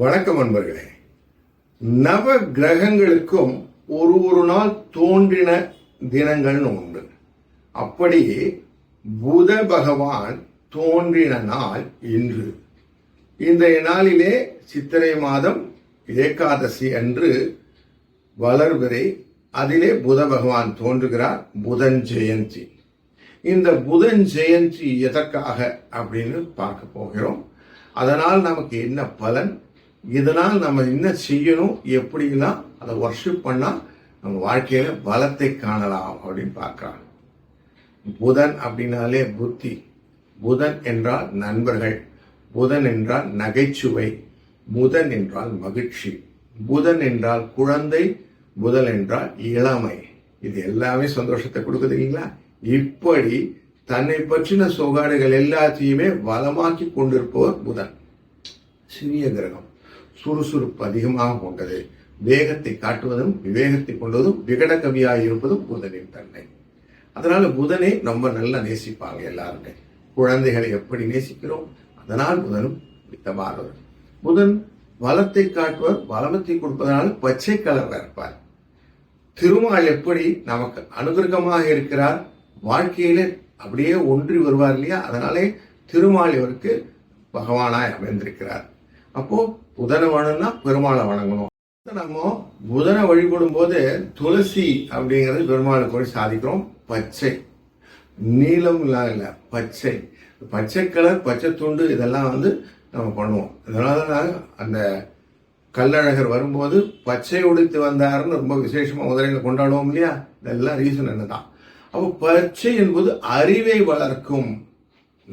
வணக்கம் அன்பர்களே நவ கிரகங்களுக்கும் ஒரு ஒரு நாள் தோன்றின தினங்கள்னு உண்டு. அப்படி புத பகவான் தோன்றின நாள் இன்று. இன்றைய நாளிலே சித்திரை மாதம் ஏகாதசி அன்று வளர்பிறை அதிலே புத பகவான் தோன்றுகிறார் புதன் ஜெயந்தி. இந்த புதன் ஜெயந்தி எதற்காக அப்படின்னு பார்க்க போகிறோம். அதனால் நமக்கு என்ன பலன்? இதனால் நம்ம என்ன செய்யணும் எப்படிலாம் அதை ஒர்ஷிப் பண்ணால் நம்ம வாழ்க்கையில பலத்தை காணலாம் அப்படின்னு பார்க்கலாம் புதன் அப்படின்னாலே புத்தி. புதன் என்றால் நண்பர்கள். புதன் என்றால் நகைச்சுவை. புதன் என்றால் மகிழ்ச்சி. புதன் என்றால் குழந்தை. புதன் என்றால் இளமை. இது எல்லாமே சந்தோஷத்தை கொடுக்குது இல்லைங்களா? இப்படி தன்னை பற்றின சோகாடுகள் எல்லாத்தையுமே வளமாக்கி கொண்டிருப்பவர் புதன். சிறிய கிரகம். சுறுசுறுப்பு அதிகமாக கொண்டது. வேகத்தை காட்டுவதும் விவேகத்தை கொண்டதும் விகட கவியாக இருப்பதும் புதனின் தன்மை. அதனால புதனை ரொம்ப நல்லா நேசிப்பாங்க எல்லாருமே. குழந்தைகளை எப்படி நேசிக்கிறோம்? அதனால் புதனும் மித்தமானவர். புதன் வளத்தை காட்டுவர் வளமத்தை கொடுப்பதனால் பச்சை கலர் இருப்பார். திருமால் எப்படி நமக்கு அனுகிரகமாக இருக்கிறார்? வாழ்க்கையில அப்படியே ஒன்றி வருவார் இல்லையா? அதனாலே திருமால் இவருக்கு பகவானாய் அமைந்திருக்கிறார். அப்போ புதனை வணங்கினா பெருமாளை வணங்கணும். நம்ம புதனை வழிபடும் போது துளசி அப்படிங்கிறது பெருமாளுக்கு போய் சாதிக்கிறோம். பச்சை. நீளம் இல்ல பச்சை. பச்சை கலர் பச்சை துண்டு இதெல்லாம் வந்து நம்ம பண்ணுவோம். அதனால தான் அந்த கல்லழகர் வரும்போது பச்சை உடுத்து வந்தாருன்னு ரொம்ப விசேஷமா முதலையில் கொண்டாடுவோம் இல்லையா? இதெல்லாம் ரீசன் என்னதான். அப்போ பச்சை என்பது அறிவை வளர்க்கும்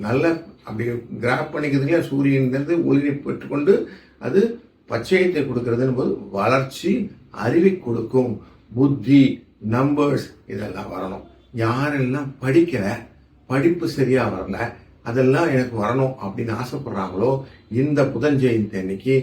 நல்ல அப்படி கிராப் பண்ணிக்கிறதுலையே சூரியன்கிறது ஒளியை பெற்றுக்கொண்டு அது பச்சையத்தை கொடுக்கறதுன்னு போது வளர்ச்சி அறிவை கொடுக்கும். புத்தி நம்பர்ஸ் இதெல்லாம் வரணும். யாரெல்லாம் படிக்கல படிப்பு சரியா வரல அதெல்லாம் எனக்கு வரணும் அப்படின்னு ஆசைப்படுறாங்களோ இந்த புதஞ்செயந்தி அன்னைக்கு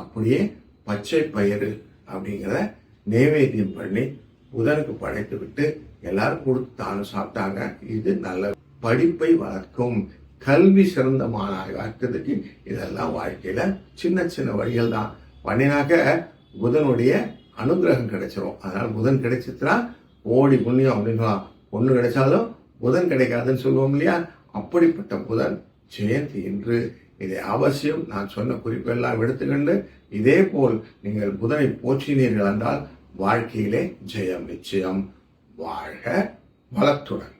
அப்படியே பச்சை பயிறு அப்படிங்கிறத நைவேத்தியம் பண்ணி புதனுக்கு படைத்து விட்டு எல்லாரும் கொடுத்து தானும் சாப்பிட்டாங்க. இது நல்ல படிப்பை வளர்க்கும். கல்வி சிறந்த மாணாக்கிறதுக்கு இதெல்லாம் வாழ்க்கையில சின்ன சின்ன வழிகள் தான். பண்ணினாக்க புதனுடைய அனுகிரகம் கிடைச்சிரும். அதனால புதன் கிடைச்சிச்சுன்னா ஓடி புண்ணியம் அப்படின்னு ஒன்று கிடைச்சாலும் புதன் கிடைக்காதுன்னு சொல்லுவோம் இல்லையா? அப்படிப்பட்ட புதன் ஜெயந்தி என்று இதை அவசியம் நான் சொன்ன குறிப்பெல்லாம் எடுத்துக்கொண்டு இதே போல் நீங்கள் புதனை போற்றினீர்கள் என்றால் வாழ்க்கையிலே ஜெயம் நிச்சயம். வாழ்க வளத்துடன்.